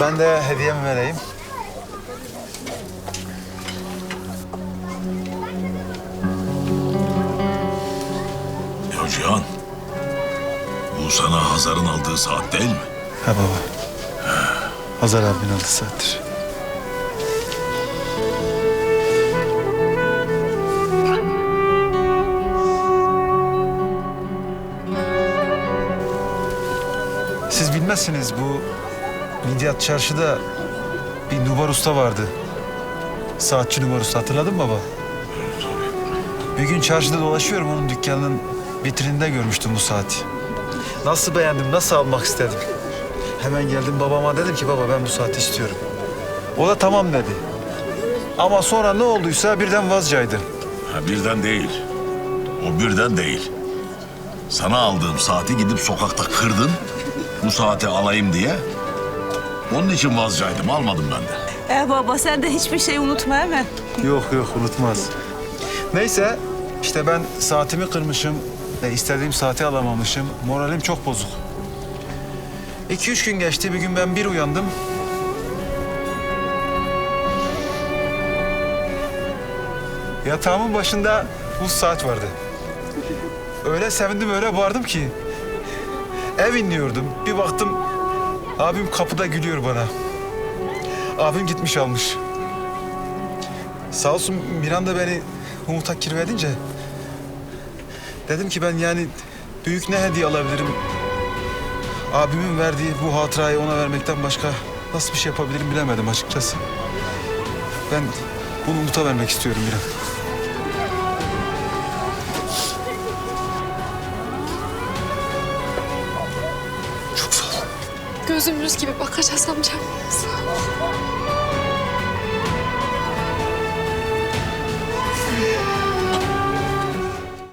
Ben de hediyemi vereyim. Ya Cihan, bu sana Hazar'ın aldığı saat değil mi? Ha baba. Hazar abimin aldı saattir. Siz bilmezsiniz bu Midyat Çarşı'da bir Nubar Usta vardı. Saatçi Nubar Usta hatırladın mı baba? Bir gün çarşıda dolaşıyorum onun dükkanının vitrininde görmüştüm bu saati. Nasıl beğendim, nasıl almak istedim. Hemen geldim babama dedim ki baba ben bu saati istiyorum. O da tamam dedi. Ama sonra ne olduysa birden vazcaydı. Ha, birden değil. O birden değil. Sana aldığım saati gidip sokakta kırdın. Bu saati alayım diye. Onun için vazcaydım, almadım ben de. E baba sen de hiçbir şey unutma hemen. Yok yok unutmaz. Neyse işte ben saatimi kırmışım ve istediğim saati alamamışım. Moralim çok bozuk. İki üç gün geçti bir gün ben bir uyandım. Yatağımın başında bu saat vardı. Öyle sevindim öyle bağırdım ki. Ev inliyordum. Bir baktım abim kapıda gülüyor bana. Abim gitmiş almış. Sağ olsun Miranda beni Umut'a kirvedince... ...dedim ki ben yani büyük ne hediye alabilirim? Abimin verdiği bu hatırayı ona vermekten başka nasıl bir şey yapabilirim bilemedim açıkçası. Ben bunu Umut'a vermek istiyorum Miran. Çok. Gözümüz gibi bakacağız amcam. Sağ ol.